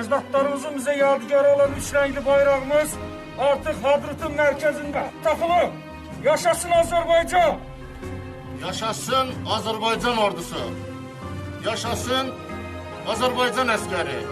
ecdatlarımızın bize yadigar olan üç renkli bayrağımız artık Hadrut'un merkezinde. Takılı. Yaşasın Azerbaycan. Yaşasın Azerbaycan ordusu. Yaşasın Azerbaycan askeri.